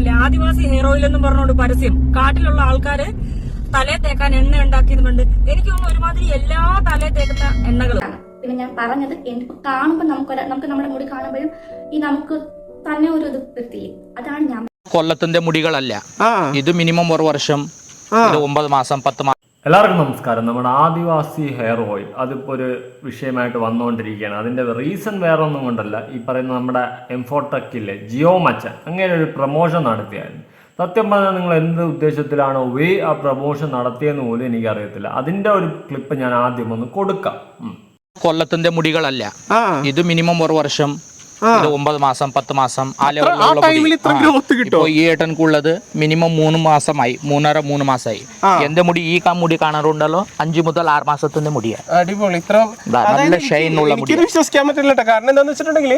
കണ്ടില്ലേ ആദിവാസി hair oil എന്നും പറഞ്ഞുകൊണ്ട് പരസ്യം. കാട്ടിലുള്ള ആൾക്കാര് തലേ തേക്കാൻ എണ്ണ ഉണ്ടാക്കിയതുകൊണ്ട് എനിക്ക് തോന്നുന്നു ഒരുമാതിരി എല്ലാ തലേ തേക്കുന്ന എണ്ണകളും. പിന്നെ ഞാൻ പറഞ്ഞത് എനിക്ക് കാണുമ്പോൾ നമുക്ക് നമുക്ക് നമ്മുടെ മുടി കാണുമ്പോഴും ഈ നമുക്ക് തന്നെ ഒരു ഇത് വൃത്തിയില്ലേ അതാണ് ഞാൻ കൊല്ലത്തിന്റെ മുടികളല്ല. ഇത് മിനിമം ഒരു വർഷം ഇത് ഒമ്പത് മാസം പത്ത് മാസം എല്ലാവർക്കും നമസ്കാരം. നമ്മുടെ ആദിവാസി ഹെയർ ഓയിൽ അതിപ്പോൾ ഒരു വിഷയമായിട്ട് വന്നുകൊണ്ടിരിക്കുകയാണ് അതിന്റെ റീസൺ വേറെ ഒന്നും കൊണ്ടല്ല. ഈ പറയുന്ന നമ്മുടെ എംഫോടെക്കിലെ ജിയോ മച്ചൻ അങ്ങനെ ഒരു പ്രൊമോഷൻ നടത്തിയായിരുന്നു. സത്യം പറഞ്ഞാൽ നിങ്ങൾ എന്ത് ഉദ്ദേശത്തിലാണോ വേ ആ പ്രൊമോഷൻ നടത്തിയെന്ന് പോലും എനിക്കറിയത്തില്ല. അതിന്റെ ഒരു ക്ലിപ്പ് ഞാൻ ആദ്യം ഒന്ന് കൊടുക്കാം. കൊല്ലത്തിന്റെ മുടികളല്ല. ഇത് മിനിമം ഒരു വർഷം ഇത് ഒമ്പത് മാസം പത്ത് മാസം ആ ലെവലിൽ ലെവലിലുള്ള ഈ ഏട്ടൻക്കുള്ളത് മിനിമം മൂന്ന് മാസമായി മൂന്നര മൂന്ന് മാസമായി. എന്റെ മുടി? ഈ കാ മുടി കാണാറുണ്ടല്ലോ? അഞ്ചു മുതൽ ആറ് മാസത്തിന്റെ മുടിയാണ് അടിപൊളി. ഇത്ര നല്ല മുടി വിശ്വസിക്കാൻ പറ്റില്ല കാരണം എന്താന്ന് വെച്ചിട്ടുണ്ടെങ്കിൽ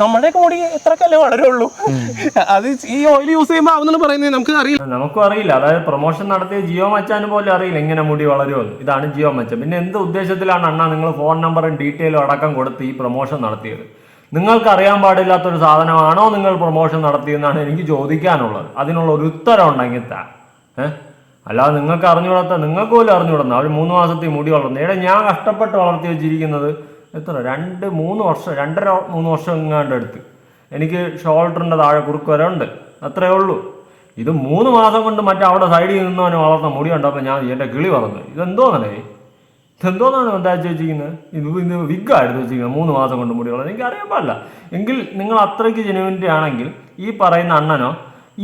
നമ്മുടെയൊക്കെ മുടി എത്രക്കല്ലേ വളരുള്ളൂ അത് ഈ ഓയിൽ യൂസ് ചെയ്യുമ്പോൾ ആവുന്നു പറയുന്നത് നമുക്ക് അറിയില്ല. നമുക്കും അറിയില്ല. അതായത് പ്രൊമോഷൻ നടത്തിയ ജിയോ മച്ചാന് പോലെ അറിയില്ല എങ്ങനെ മുടി വളരുമെന്ന് ഇതാണ് ജിയോ മച്ചൻ. പിന്നെ എന്ത് ഉദ്ദേശത്തിലാണ് അണ്ണാ നിങ്ങൾ ഫോൺ നമ്പറും ഡീറ്റെയിലും അടക്കം കൊടുത്ത് ഈ പ്രൊമോഷൻ നടത്തിയത്? നിങ്ങൾക്ക് അറിയാൻ പാടില്ലാത്തൊരു സാധനമാണോ നിങ്ങൾ പ്രൊമോഷൻ നടത്തിയെന്നാണ് എനിക്ക് ചോദിക്കാനുള്ളത്? അതിനുള്ള ഒരു ഉത്തരം ഉണ്ടെങ്കിൽ താ. ഏഹ് അല്ലാതെ നിങ്ങൾക്ക് അറിഞ്ഞുകൂടാത്ത നിങ്ങൾക്ക് പോലും അറിഞ്ഞുകൂടുന്ന അവർ മൂന്ന് മാസത്തെ മുടി വളർന്നു. ഇവിടെ ഞാൻ കഷ്ടപ്പെട്ട് വളർത്തി വെച്ചിരിക്കുന്നത് എത്ര? രണ്ട് മൂന്ന് വർഷം രണ്ടര മൂന്ന് വർഷം എങ്ങാണ്ട് എടുത്ത്. എനിക്ക് ഷോൾഡറിന്റെ താഴെ കുറുക്ക് വരെ ഉണ്ട്. അത്രയേ ഉള്ളൂ. ഇത് മൂന്ന് മാസം കൊണ്ട് മറ്റേ അവിടെ സൈഡിൽ നിന്നവന് വളർന്ന മുടി ഉണ്ടപ്പോൾ ഞാൻ എന്റെ കിളി വളർന്നു. ഇതെന്തോ ഇതെന്തോന്നേ ഇതെന്തോന്നാണ് എന്താ വെച്ചിരിക്കുന്നത് ഇത് ഇത് വിഗായിരുന്നു വെച്ചിരിക്കുന്നത് മൂന്ന് മാസം കൊണ്ട് മുടി വളർന്നത് എനിക്ക് അറിയാൻ പാടില്ല. എങ്കിൽ നിങ്ങൾ അത്രയ്ക്ക് ജനുവിന്റെ ആണെങ്കിൽ ഈ പറയുന്ന അണ്ണനോ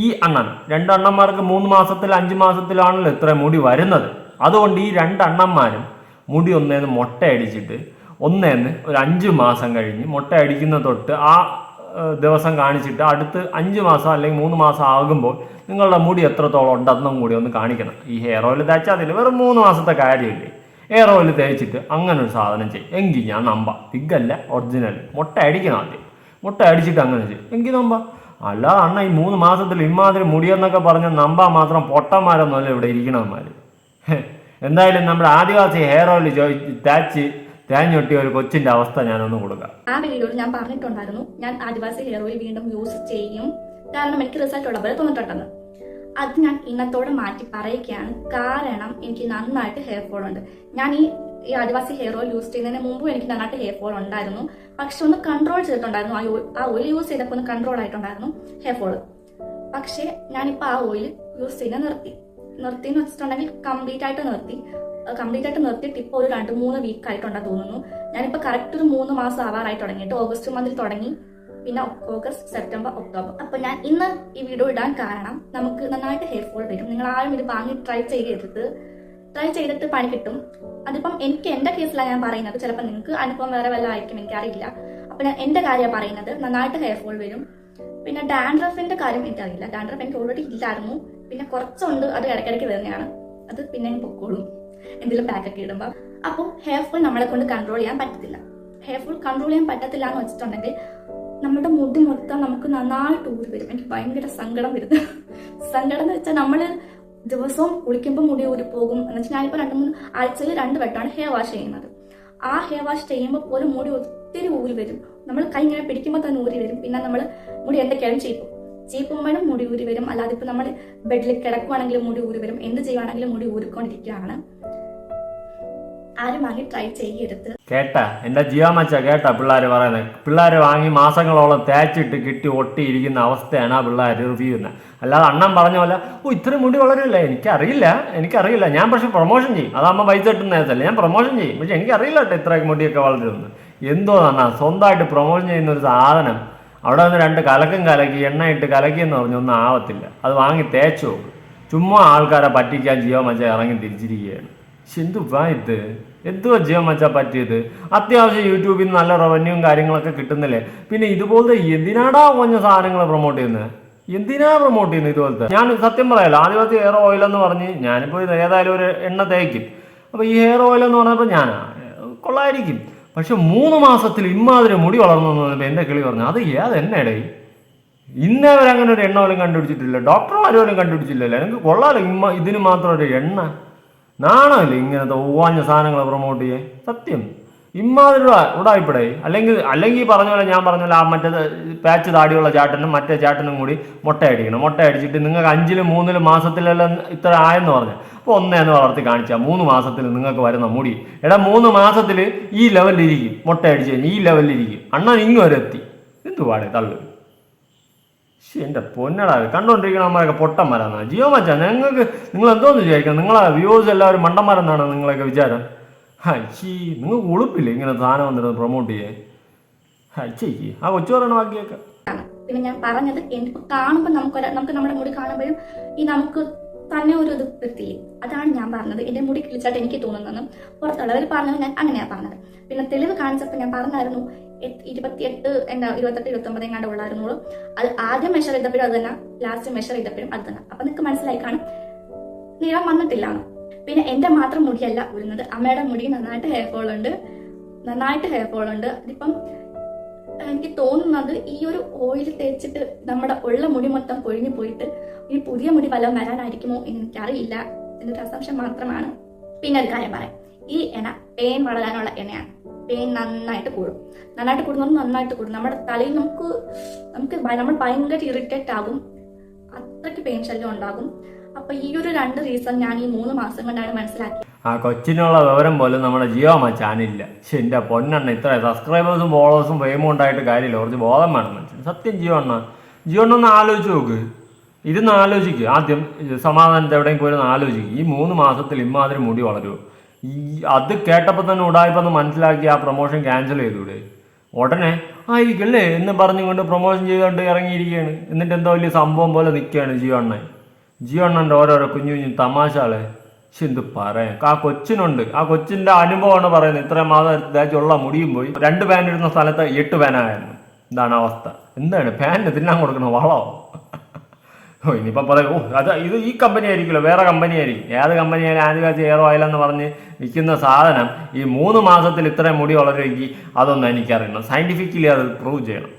ഈ അണ്ണൻ രണ്ട് അണ്ണന്മാർക്ക് മൂന്ന് മാസത്തിൽ അഞ്ച് മാസത്തിലാണല്ലോ ഇത്ര മുടി വരുന്നത്. അതുകൊണ്ട് ഈ രണ്ടണ്ണന്മാരും മുടി ഒന്നേന്ന് മുട്ട അടിച്ചിട്ട് ഒന്നേന്ന് ഒരു അഞ്ച് മാസം കഴിഞ്ഞ് മുട്ട അടിക്കുന്ന തൊട്ട് ആ ദിവസം കാണിച്ചിട്ട് അടുത്ത് അഞ്ച് മാസം അല്ലെങ്കിൽ മൂന്ന് മാസം ആകുമ്പോൾ നിങ്ങളുടെ മുടി എത്രത്തോളം ഉണ്ടെന്നും കൂടി ഒന്ന് കാണിക്കണം. ഈ ഹെയർ ഓയിൽ തേച്ചാൽ അതിൽ വെറും മൂന്ന് മാസത്തെ കാര്യമില്ലേ? ഹെയർ ഓയിൽ തേച്ചിട്ട് അങ്ങനെ ഒരു സാധനം ചെയ്യും. എങ്കിൽ ഞാൻ നമ്പാം. പിഗല്ല ഒറിജിനൽ മുട്ട അടിക്കണം ആദ്യം. മുട്ട അടിച്ചിട്ട് അങ്ങനെ ചെയ്യും. എങ്കിൽ നമ്പാം. അല്ല അണ്ണ ഈ മൂന്ന് മാസത്തിൽ ഇമാതിരി മുടിയെന്നൊക്കെ പറഞ്ഞ് നമ്പ മാത്രം പൊട്ടന്മാരൊന്നുമല്ല ഇവിടെ ഇരിക്കണമാർ എന്തായാലും നമ്മുടെ ആദിവാസി ഹെയർ ഓയിൽ തേച്ച് തേഞ്ഞൊട്ടിയ ഒരു കൊച്ചിന്റെ അവസ്ഥ ഞാനൊന്ന് കൊടുക്കാം. ആ വീഡിയോയിൽ ഞാൻ പറഞ്ഞിട്ടുണ്ടായിരുന്നു. ഞാൻ ആദിവാസി ഹെയർ ഓയിൽ വീണ്ടും യൂസ് ചെയ്യും. കാരണം എനിക്ക് റിസൾട്ട് ഉള്ള പോലെ തോന്നിട്ടുണ്ടെന്ന് അത് ഞാൻ ഇന്നത്തോടെ മാറ്റി പറയുകയാണ്. കാരണം എനിക്ക് നന്നായിട്ട് ഹെയർ ഫോൾ ഉണ്ട്. ഞാൻ ഈ ഈ ആദിവാസി ഹെയർ ഓയിൽ യൂസ് ചെയ്യുന്നതിന് മുമ്പും എനിക്ക് നന്നായിട്ട് ഹെയർ ഫോൾ ഉണ്ടായിരുന്നു. പക്ഷെ ഒന്ന് കൺട്രോൾ ചെയ്തിട്ടുണ്ടായിരുന്നു. ആ ഓയിൽ ആ ഓയിൽ യൂസ് ചെയ്തപ്പോൾ ഒന്ന് കൺട്രോൾ ആയിട്ടുണ്ടായിരുന്നു ഹെയർ ഫോൾ പക്ഷേ ഞാനിപ്പോൾ ആ ഓയിൽ യൂസ് ചെയ്യുന്നത് നിർത്തി. നിർത്തി എന്ന് വെച്ചിട്ടുണ്ടെങ്കിൽ കംപ്ലീറ്റ് ആയിട്ട് നിർത്തി. കംപ്ലീറ്റ് ആയിട്ട് നിർത്തിയിട്ട് ഇപ്പോൾ ഒരു രണ്ട് മൂന്ന് വീക്ക് ആയിട്ടുണ്ടെന്ന് തോന്നുന്നു. ഞാനിപ്പോൾ കറക്റ്റ് ഒരു മൂന്ന് മാസം ആവാറായി തുടങ്ങിയിട്ട്. ഓഗസ്റ്റ് മന്തിൽ തുടങ്ങി. പിന്നെ ഓഗസ്റ്റ് സെപ്റ്റംബർ ഒക്ടോബർ അപ്പൊ ഞാൻ ഇന്ന് ഈ വീഡിയോ ഇടാൻ കാരണം നമുക്ക് നന്നായിട്ട് ഹെയർ ഫോൾ വരും. നിങ്ങൾ ആരും ഇത് വാങ്ങി ട്രൈ ചെയ്യരുത്. ട്രൈ ചെയ്തിട്ട് പണി കിട്ടും. അതിപ്പം എനിക്ക് എന്റെ കേസിലാണ് ഞാൻ പറയുന്നത്. ചിലപ്പോൾ നിങ്ങൾക്ക് അനുഭവം വേറെ വല്ല ആയിരിക്കും എനിക്കറിയില്ല. അപ്പൊ ഞാൻ എന്റെ കാര്യമാണ് പറയുന്നത്. നന്നായിട്ട് ഹെയർ ഫോൾ വരും. പിന്നെ ഡാൻഡ്രഫിന്റെ കാര്യം എനിക്കറിയില്ല. ഡാൻഡ്രഫ് എനിക്ക് ഓൾറെഡി ഇല്ലായിരുന്നു. പിന്നെ കുറച്ചുണ്ട് അത് ഇടയ്ക്കിടയ്ക്ക് വരുന്നതാണ്. അത് പിന്നെ പൊക്കോളും. എന്തെങ്കിലും പാക്കൊക്കെ ഇടുമ്പോൾ അപ്പോൾ ഹെയർ ഫോൾ നമ്മളെ കൊണ്ട് കൺട്രോൾ ചെയ്യാൻ പറ്റത്തില്ല. ഹെയർ ഫോൾ കൺട്രോൾ ചെയ്യാൻ പറ്റത്തില്ല എന്ന് വെച്ചിട്ടുണ്ടെങ്കിൽ നമ്മുടെ മുടി മൊത്തം നമുക്ക് നന്നായിട്ട് ഊരി വരും. എനിക്ക് ഭയങ്കര സങ്കടം വരുന്നത് സങ്കടം എന്ന് വെച്ചാൽ നമ്മൾ ദിവസവും കുളിക്കുമ്പോൾ മുടി ഊരി പോകും. എന്ന് വെച്ചാൽ ഞാനിപ്പോൾ രണ്ട് മൂന്ന് ആഴ്ചയിൽ രണ്ട് വട്ടമാണ് ഹെയർ വാഷ് ചെയ്യുന്നത്. ആ ഹെയർ വാഷ് ചെയ്യുമ്പോൾ പോലും മുടി ഒത്തിരി ഊരി വരും. നമ്മൾ കൈ ഇങ്ങനെ പിടിക്കുമ്പോൾ തന്നെ ഊരി വരും. പിന്നെ നമ്മൾ മുടി എന്തൊക്കെയാണ് ചീപ്പും. ചീപ്പുമ്പോഴും മുടി ഊരി വരും. അല്ലാതെ ഇപ്പം നമ്മൾ ബെഡിൽ കിടക്കുവാണെങ്കിലും മുടി ഊരി വരും. എന്ത് ചെയ്യുവാണെങ്കിലും മുടി ഊരിക്കൊണ്ടിരിക്കുകയാണ്. ആരും വാങ്ങി ട്രൈ ചെയ്യരുത്. കേട്ടാ എന്റെ ജിയാമച്ച കേട്ടാ പിള്ളേർ പറയുന്നത് പിള്ളേർ വാങ്ങി മാസങ്ങളോളം തേച്ചിട്ട് കിട്ടി ഒട്ടിയിരിക്കുന്ന അവസ്ഥയാണ് ആ പിള്ളേർ റിവ്യൂ ചെയ്യുന്നത് അല്ലാതെ അണ്ണൻ പറഞ്ഞ പോലെ ഓ ഇത്രയും മുടി വളരില്ല എനിക്കറിയില്ല എനിക്കറിയില്ല. ഞാൻ പക്ഷെ പ്രൊമോഷൻ ചെയ്യും. അതാകുമ്പോൾ പൈസ കിട്ടുന്ന നേരത്തല്ല ഞാൻ പ്രൊമോഷൻ ചെയ്യും. പക്ഷെ എനിക്കറിയില്ല കേട്ടോ ഇത്രയൊക്കെ മുടിയൊക്കെ വളരുമെന്ന് എന്തോ അണ്ണാ സ്വന്തമായിട്ട് പ്രൊമോഷൻ ചെയ്യുന്ന ഒരു സാധനം അവിടെ വന്ന് രണ്ട് കലക്കും കലക്കി എണ്ണ ഇട്ട് കലക്കി എന്ന് പറഞ്ഞൊന്നും ആവത്തില്ല. അത് വാങ്ങി തേച്ചു. ചുമ്മാ ആൾക്കാരെ പറ്റിക്കാൻ ജിയോ മച്ച ഇറങ്ങി തിരിച്ചിരിക്കുകയാണ്. എന്തുവാ ഇത്. എന്തുവാ ജിയോ മച്ച പറ്റിയത്? അത്യാവശ്യം യൂട്യൂബിൽ നിന്ന് നല്ല റവന്യൂവും കാര്യങ്ങളൊക്കെ കിട്ടുന്നില്ലേ? പിന്നെ ഇതുപോലത്തെ എന്തിനാടാ കുഞ്ഞ സാധനങ്ങൾ പ്രൊമോട്ട് ചെയ്യുന്നത് എന്തിനാ പ്രൊമോട്ട് ചെയ്യുന്നത് ഇതുപോലത്തെ? ഞാൻ സത്യം പറയാലോ ആദിവാസി ഹെയർ ഓയിൽ എന്ന് പറഞ്ഞ് ഞാനിപ്പോൾ ഏതായാലും ഒരു എണ്ണ തേക്കും. അപ്പോൾ ഈ ഹെയർ ഓയിൽ എന്ന് പറഞ്ഞപ്പോൾ ഞാൻ കൊള്ളായിരിക്കും. പക്ഷെ മൂന്ന് മാസത്തിൽ ഇമ്മാതിരി മുടി വളർന്നു എന്ന് പറഞ്ഞപ്പോൾ എന്റെ കിളി പറഞ്ഞു അത് ഏത് എണ്ണയുടെ ഇന്നേ വരെ അങ്ങനെ ഒരു എണ്ണ പോലും കണ്ടുപിടിച്ചിട്ടില്ല. ഡോക്ടർമാരോലും കണ്ടുപിടിച്ചില്ലല്ലോ. എനിക്ക് കൊള്ളാലോ ഇമ്മ ഇതിന് മാത്രം ഒരു എണ്ണ. നാണമില്ല ഇങ്ങനത്തെ ഒവാഞ്ഞ സാധനങ്ങൾ പ്രൊമോട്ട് ചെയ്യേ സത്യം. ഇമ്മാതിരി ഉടായിപ്പടെ അല്ലെങ്കിൽ അല്ലെങ്കിൽ പറഞ്ഞ പോലെ ഞാൻ പറഞ്ഞ പോലെ ആ മറ്റേ പാച്ച് താടിയുള്ള ചാട്ടനും മറ്റേ ചാട്ടനും കൂടി മുട്ട അടിക്കണം. മുട്ട അടിച്ചിട്ട് നിങ്ങൾക്ക് അഞ്ചിലും മൂന്നിലും മാസത്തിലെല്ലാം ഇത്ര ആയെന്ന് പറഞ്ഞു. അപ്പോൾ ഒന്നേന്ന് വളർത്തി കാണിച്ചാൽ മൂന്ന് മാസത്തിൽ നിങ്ങൾക്ക് വരുന്ന മുടി. എടാ മൂന്ന് മാസത്തിൽ ഈ ലെവലിലിരിക്കും മുട്ട അടിച്ചു കഴിഞ്ഞ് ഈ ലെവലിലിരിക്കും അണ്ണൻ ഇങ്ങ് വരെ എത്തി. തള്ളു ശ്ശെ, എന്റെ പൊന്നടാ കണ്ടുകൊണ്ടിരിക്കണമാരൊക്കെ പൊട്ടന്മാരാണ് ജിയോ മച്ചാ ഞങ്ങൾക്ക് നിങ്ങൾ എന്തോന്ന് വിചാരിക്കണം? നിങ്ങളെ വ്യൂസ് എല്ലാവരും മണ്ടന്മാരെന്നാണ് നിങ്ങളൊക്കെ വിചാരം. ഹൈച്ചി നിങ്ങൾ ഉളുപ്പില്ലേ ഇങ്ങനെ സാധനം വന്നിട്ട് പ്രൊമോട്ട് ചെയ്യാൻ? ഹൈച്ചേക്ക് ആ കൊച്ചു പറയണ ബാക്കിയൊക്കെ പിന്നെ ഞാൻ പറഞ്ഞത് കാണുമ്പോൾ നമുക്ക് നമുക്ക് നമ്മുടെ മുടി കാണുമ്പോഴും ഈ നമുക്ക് തന്നെ ഒരു ഇത് വൃത്തിയില്ലേ അതാണ് ഞാൻ പറഞ്ഞത്. എന്റെ മുടി കിളിച്ചായിട്ട് എനിക്ക് തോന്നുന്നതെന്നും പുറത്തുള്ളവർ പറഞ്ഞത് ഞാൻ അങ്ങനെയാണ് പറഞ്ഞത്. പിന്നെ തെളിവ് കാണിച്ചപ്പോൾ ഞാൻ പറഞ്ഞായിരുന്നു ഇരുപത്തിയെട്ട് എന്താ ഇരുപത്തെട്ട് ഇരുപത്തൊമ്പത് എങ്ങാണ്ട് ഉള്ളായിരുന്നുള്ളൂ. അത് ആദ്യം മെഷർ ചെയ്തപ്പോഴും അത് തന്നെ ലാസ്റ്റ് മെഷർ ചെയ്തപ്പോഴും അത് തന്നെ. അപ്പൊ നിങ്ങൾക്ക് മനസ്സിലായി കാണും. നീളം വന്നിട്ടില്ല പിന്നെ എന്റെ മാത്രം മുടിയല്ല വരുന്നത് അമ്മയുടെ മുടി നന്നായിട്ട് ഹെയർ ഫോൾ ഉണ്ട്. നന്നായിട്ട് ഹെയർ ഫോൾ ഉണ്ട്. അതിപ്പം എനിക്ക് തോന്നുന്നത് ഈ ഒരു ഓയിൽ തേച്ചിട്ട് നമ്മുടെ ഉള്ള മുടി മൊത്തം പൊഴിഞ്ഞു പോയിട്ട് ഈ പുതിയ മുടി വല്ലതും വരാനായിരിക്കുമോ എന്ന് എനിക്കറിയില്ല എന്നൊരു അസംശം മാത്രമാണ്. പിന്നെ ഒരു കാര്യം പറയാം. ഈ എണ്ണ പേൻ വളരാനുള്ള എണ്ണയാണ്. പേൻ നന്നായിട്ട് കൂടും. നന്നായിട്ട് കൂടുന്നത് നന്നായിട്ട് കൂടും. നമ്മുടെ തലയിൽ നമുക്ക് നമുക്ക് നമ്മൾ ഭയങ്കര ഇറിറ്റേറ്റ് ആകും. അത്രയ്ക്ക് പെയിൻ ശല്യം ഉണ്ടാകും. അപ്പൊ ഈ ഒരു രണ്ട് റീസൺ ഞാൻ ഈ മൂന്ന് മാസം കൊണ്ടാണ് മനസ്സിലാക്കിയത് ആ കൊച്ചിനുള്ള വിവരം പോലും നമ്മുടെ ജിയോ മച്ചാനില്ല പക്ഷെ എന്റെ പൊന്നെണ്ണ ഇത്ര സബ്സ്ക്രൈബേഴ്സും ഫോളോവേഴ്സും ഫെയിമും ഉണ്ടായിട്ട് കാര്യമില്ല. കുറച്ച് ബോധം വേണം മനുഷ്യൻ സത്യം ജിയോ അണ്ണ. ജിയോ അണ്ണ ഒന്ന് ആലോചിച്ച് നോക്ക്. ഇതൊന്ന് ആലോചിക്കുക ആദ്യം സമാധാനത്തെ എവിടെയും പോലും ആലോചിക്കുക ഈ മൂന്ന് മാസത്തിൽ ഇമാതിരി മുടി വളരുമോ ഈ അത് കേട്ടപ്പോൾ തന്നെ ഉടായ്പെന്ന് മനസ്സിലാക്കി ആ പ്രൊമോഷൻ ക്യാൻസൽ ചെയ്തൂടെ ഉടനെ ആയിരിക്കും അല്ലേ? എന്ന് പറഞ്ഞുകൊണ്ട് പ്രൊമോഷൻ ചെയ്തുകൊണ്ട് ഇറങ്ങിയിരിക്കുകയാണ്. എന്നിട്ട് എന്തോ വലിയ സംഭവം പോലെ നിൽക്കുകയാണ് ജിയോ അണ്ണൻ. ജിയോ അണ്ണന്റെ ഓരോരോ കുഞ്ഞു കുഞ്ഞു തമാശകളെ. പക്ഷെ എന്ത് പറയാൻ? ആ കൊച്ചിനുണ്ട്. ആ കൊച്ചിന്റെ അനുഭവമാണ് പറയുന്നത്. ഇത്രയും മാസം തേച്ചുള്ള മുടിയും പോയി. രണ്ട് പാൻ ഇടുന്ന സ്ഥലത്ത് എട്ട് പാനായിരുന്നു ഇതാണ് അവസ്ഥ. എന്താണ്? പാനിന് തിന്നാൻ കൊടുക്കണം? വളോ? ഓ ഇനിയിപ്പം പറയും. ഓ അത് ഇത് ഈ കമ്പനി ആയിരിക്കുമല്ലോ. വേറെ കമ്പനി ആയിരിക്കും. ഏത് കമ്പനിയായാലും ആദിവാസി എയർ ഓയിൽ എന്ന് പറഞ്ഞ് വിൽക്കുന്ന സാധനം ഈ മൂന്ന് മാസത്തിൽ ഇത്രയും മുടി വളരുമെങ്കിൽ അതൊന്നും എനിക്കറിയണം. സയന്റിഫിക്കലി അത് പ്രൂവ് ചെയ്യണം.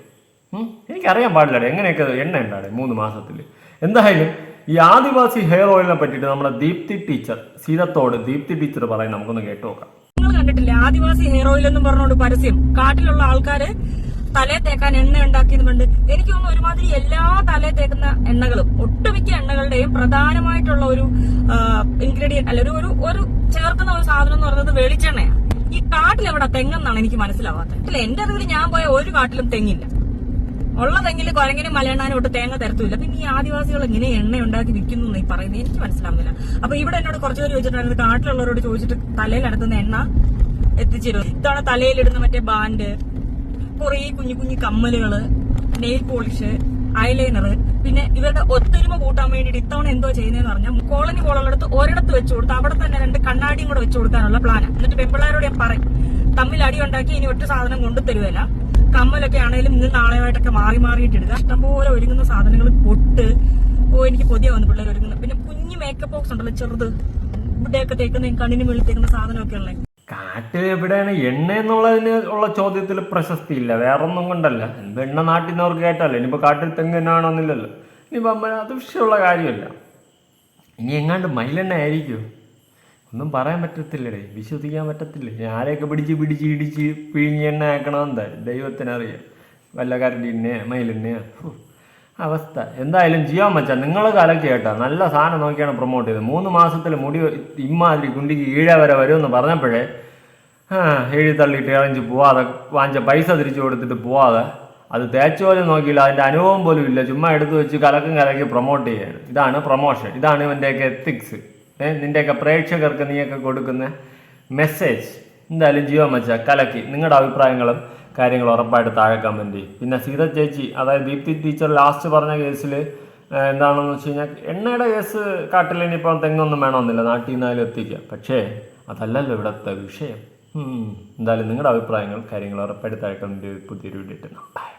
എനിക്കറിയാൻ പാടില്ല എങ്ങനെയൊക്കെ എണ്ണ ഉണ്ടാടെ മൂന്ന് മാസത്തിൽ? എന്തായാലും ഈ ആദിവാസി ഹെയർ ഓയിലിനെ പറ്റിയിട്ട് നമ്മുടെ ദീപ്തി ടീച്ചർ സീതത്തോട് ദീപ്തി ടീച്ചർ പറയും നമുക്കൊന്ന് കേട്ടു നോക്കാം. നിങ്ങൾ കണ്ടിട്ടില്ലേ? ആദിവാസി ഹെയർ ഓയിൽ എന്ന് പറഞ്ഞുകൊണ്ട് പരസ്യം. കാട്ടിലുള്ള ആൾക്കാര് തലേ തേക്കാൻ എണ്ണ ഉണ്ടാക്കിയത് കണ്ട് എനിക്ക് തോന്നുന്നു ഒരുമാതിരി എല്ലാ തലേ തേക്കുന്ന എണ്ണകളും ഒട്ടുമിക്ക എണ്ണകളുടെയും പ്രധാനമായിട്ടുള്ള ഒരു ഇൻഗ്രീഡിയന്റ് അല്ല ഒരു ഒരു ഒരു ചേർക്കുന്ന ഒരു സാധനം എന്ന് പറയുന്നത് വെളിച്ചെണ്ണയാണ്. ഈ കാട്ടിലെവിടെ തെങ്ങെന്നാണ് എനിക്ക് മനസ്സിലാവാത്തത്. അല്ല? എന്റെ അറിവിൽ ഞാൻ പോയ ഒരു കാട്ടിലും തെങ്ങില്ല. ഉള്ള കൊരങ്ങനും മലയണ്ണാനും ഒട്ട് തേങ്ങ തരത്തില്ല പിന്നെ ഈ ആദിവാസികൾ എങ്ങനെ എണ്ണ ഉണ്ടാക്കി വിൽക്കുന്നു എന്ന് പറയുന്നത് എനിക്ക് മനസ്സിലാവുന്നില്ല. അപ്പൊ ഇവിടെ എന്നോട് കുറച്ചു പേര് ചോദിച്ചിട്ടുണ്ടായിരുന്നു കാട്ടിലുള്ളവരോട് ചോദിച്ചിട്ട് തലയിൽ നടത്തുന്ന എണ്ണ എത്തിച്ചിരുന്നു ഇത്തവണ തലയിലിടുന്ന മറ്റേ ബാൻഡ് കുറേ കുഞ്ഞു കുഞ്ഞു കമ്മലുകൾ നെയിൽ പോളിഷ് ഐലൈനർ പിന്നെ ഇവരുടെ ഒത്തൊരുമ കൂട്ടാൻ വേണ്ടിയിട്ട് ഇത്തവണ എന്തോ ചെയ്യുന്നതെന്ന് പറഞ്ഞാൽ കോളനി പോലുള്ളിടത്ത് ഒരിടത്ത് വെച്ചു കൊടുത്ത് അവിടെ തന്നെ രണ്ട് കണ്ണാടിയും കൂടെ വെച്ചു കൊടുക്കാനുള്ള പ്ലാനാണ് എന്നിട്ട് പെമ്പിള്ളാരോട് ഞാൻ പറയും തമ്മിൽ അടി ഉണ്ടാക്കി ഇനി ഒറ്റ സാധനം കൊണ്ടു തരുവല്ല കമ്മലൊക്കെ ആണെങ്കിലും ഇന്ന് നാളെയായിട്ടൊക്കെ മാറി മാറിയിട്ട് ഇടുക ഇഷ്ടംപോലെ ഒരുങ്ങുന്ന സാധനങ്ങൾ പൊട്ട്. ഓ എനിക്ക് പൊതിയ വന്ന് പിള്ളേർ ഒരുങ്ങുന്നത് പിന്നെ കുഞ്ഞു മേക്കപ്പ് ബോക്സ് ഉണ്ടല്ലോ ചെറുത്. ഇവിടെയൊക്കെ തേക്കുന്ന കണ്ണിന് മുകളിൽ തേക്കുന്ന സാധനമൊക്കെ ഉള്ളത് കാട്ടിൽ എവിടെയാണ്? എണ്ണ എന്നുള്ളതിന് ഉള്ള ചോദ്യത്തിൽ പ്രശസ്തി ഇല്ല വേറൊന്നും കൊണ്ടല്ല. എണ്ണ നാട്ടിൽ നിന്ന് അവർക്ക് കേട്ടല്ലോ ഇനിയിപ്പോൾ കാട്ടിൽ തെങ്ങ് എന്നാണെന്നില്ലല്ലോ ഇനിയിപ്പോൾ അമ്മ അത് വിഷയമുള്ള കാര്യമല്ല. ഇനി എങ്ങാണ്ട് മയിലെണ്ണ ആയിരിക്കും ഒന്നും പറയാൻ പറ്റത്തില്ലടേ. വിശ്വസിക്കാൻ പറ്റത്തില്ല. ആരെയൊക്കെ പിടിച്ച് പിടിച്ച് ഇടിച്ച് പിഴിഞ്ഞ് എണ്ണ ആക്കണമെന്താ ദൈവത്തിനറിയാം വല്ലക്കാരുടെ എണ്ണയാ മയിലെണ്ണയാ അവസ്ഥ. എന്തായാലും ജിയോ മച്ച നിങ്ങൾ കലക്ട് ചെയ്യട്ടോ നല്ല സാധനം നോക്കിയാണ് പ്രൊമോട്ട് ചെയ്തത്. മൂന്ന് മാസത്തിൽ മുടി ഇമ്മാതിരി കുണ്ടിക്ക് ഈഴ വരെ വരുമെന്ന് പറഞ്ഞപ്പോഴേ ആ എഴുതി തള്ളിയിട്ട് ഇറങ്ങി പോവാതെ വാങ്ങിച്ച പൈസ തിരിച്ചു കൊടുത്തിട്ട് പോവാതെ അത് തേച്ച് പോലും നോക്കിയില്ല. അതിന്റെ അനുഭവം പോലും ഇല്ല. ചുമ്മാ എടുത്തു വെച്ച് കലക്കും കലക്കി പ്രൊമോട്ട് ചെയ്യാണ് ഇതാണ് പ്രൊമോഷൻ ഇതാണ് ഇവന്റെയൊക്കെ എത്തിക്സ് നിന്റെയൊക്കെ പ്രേക്ഷകർക്ക് നീയൊക്കെ കൊടുക്കുന്ന മെസ്സേജ് എന്തായാലും ജിയോ മച്ച കലക്കി. നിങ്ങളുടെ അഭിപ്രായങ്ങളും കാര്യങ്ങളും ഉറപ്പായിട്ട് താഴെ കമന്റ് ചെയ്യും പിന്നെ സീത ചേച്ചി അതായത് ദീപ്തി ടീച്ചർ ലാസ്റ്റ് പറഞ്ഞ കേസിൽ എന്താണെന്ന് വെച്ച് കഴിഞ്ഞാൽ എണ്ണയുടെ കേസ് കാട്ടിൽ ഇനിയിപ്പോൾ തെങ്ങൊന്നും വേണമെന്നില്ല. നാട്ടിൽ നിന്നാലും എത്തിക്കുക പക്ഷേ അതല്ലല്ലോ ഇവിടുത്തെ വിഷയം. എന്തായാലും നിങ്ങളുടെ അഭിപ്രായങ്ങൾ കാര്യങ്ങൾ ഉറപ്പായിട്ട് താഴെ കമന്റ് പുതിയൊരു വീഡിയോ ബൈ